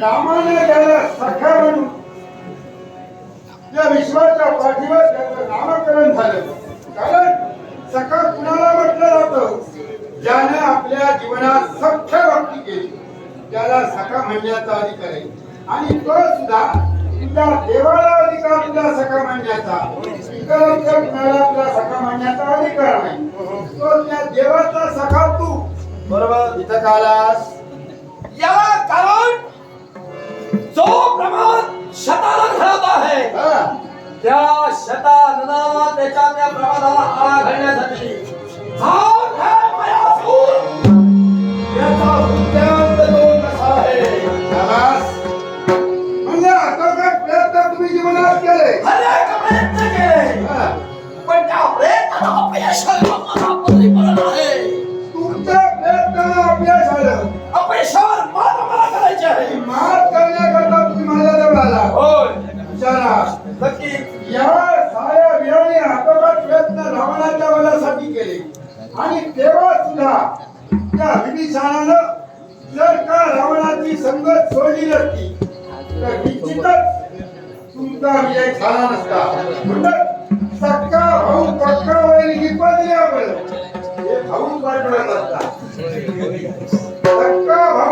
रामाने त्याला सखा म्हणून या विश्वाच्या पाठीवर त्याचं नामकरण झालं. कारण सखा कुणाला म्हटलं जातं? ज्याने आपल्या जीवनात सख्य भक्ती केली. त्याला सखा म्हणण्याचा अधिकार आहे. आणि तो सुद्धा तुझ्या देवाला अधिकार तुला सखा म्हणण्याचा. इतरांच्या कुणाला तुला सखा म्हणण्याचा अधिकार नाही. तो त्या देवाचा सखा तू. बरोबर. इथं कालास. कारण जो प्रमाण शताला घडत आहे हा. त्या शतानना त्याच्या त्या प्रमाणाला आळा घालण्यासाठी झाड है मायासूर याचा उद्यांत दोन कसा आहे. म्हणजे आता काय प्रयत्न तुम्ही जीवनात केले? अनेक प्रयत्न केले. पण त्या प्रयत्नाला अपयश पडत नक्की. या साऱ्या प्रयत्न रावणाच्या वधासाठी केले. आणि तेव्हा सुद्धा त्या विभीषणानं जर का रावणाची संगत सोडली नसती तर निश्चितच तुमचा विजय झाला नसता. म्हणून सक्का भाऊ पक्का वैरी निपजले आपण हे भाऊ पाठवत असतात सक्का भाऊ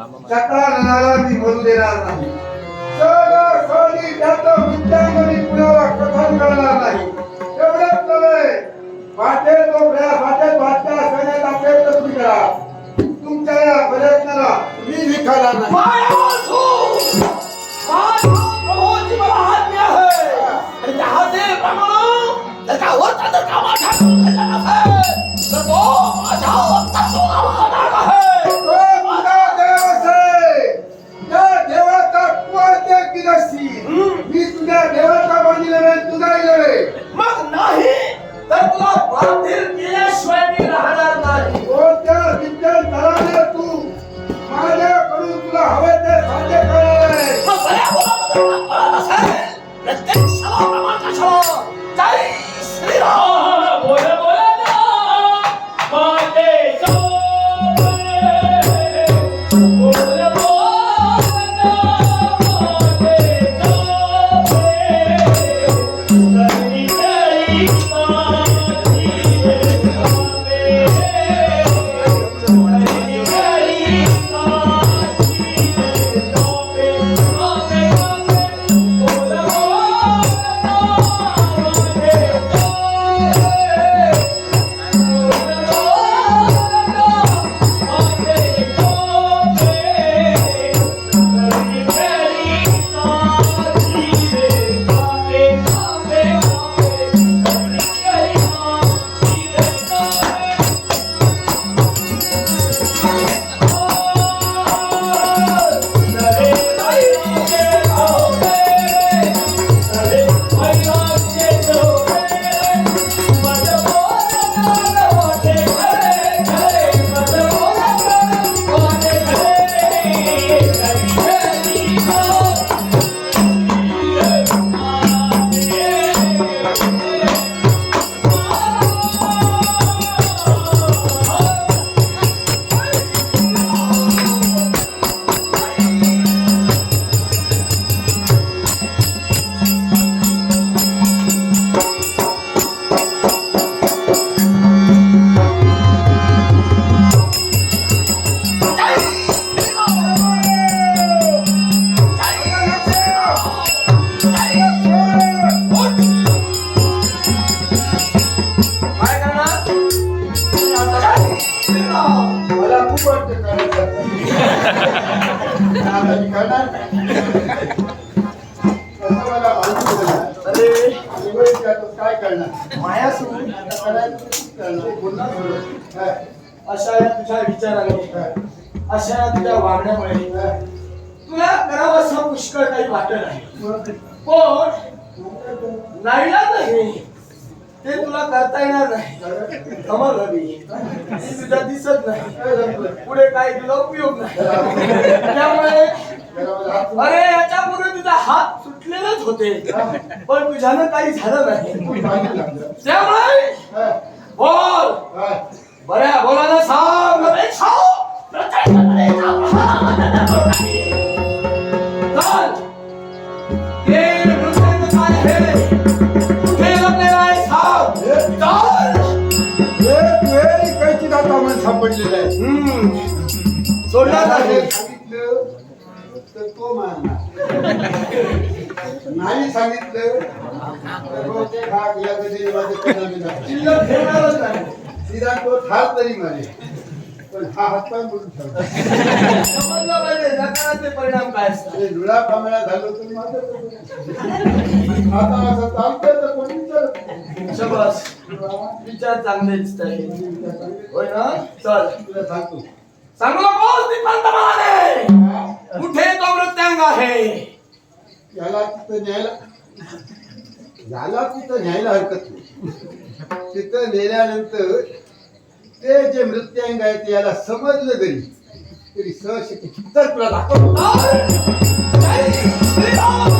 चक्राननाला मी बोलू देणार नाही. त्याचं कुणाला कथन करणार नाही. करणार नाही. काय करणार अशा या तुझ्या विचाराने. अशा या तुझ्या वागण्यामुळे. तुला करावं असं पुष्कळ काही वाटत नाही. पण नाईला नाही. ते तुला करता येणार नाही. कमल हवी. तुझ्या दिसत नाही? पुढे काय तुला उपयोग नाही. त्यामुळे अरे याच्या पूर्वी तुझा हात सुटलेलेच होते. पण तुझ्यानं काही झालं नाही. त्यामुळे बोल. बऱ्या बोलायला सांग. सापडलेलं आहे. सोडला तर तो मारणार. नाही सांगितलं. निदान तो ठार तरी मारे पण हा हातपाय बोलून ठेवला समजलं पाहिजे नकाराचे परिणाम काय असतात? आणि डोळा पामळा झालो तसं. आता असं तर कोणी. शबास विचार चांगलेच आहे होय ना? चल. तुला सांगतो. सांगू नकोस निपांत महाराणे कुठे तो मृत्यांग आहे? याला तिथं न्यायला याला तिथं न्यायला हरकत नाही. तिथं नेल्यानंतर ते जे मृत्यांग आहे ते याला समजलं तरी तरी सहशक्ती तर तुला दाखव चल.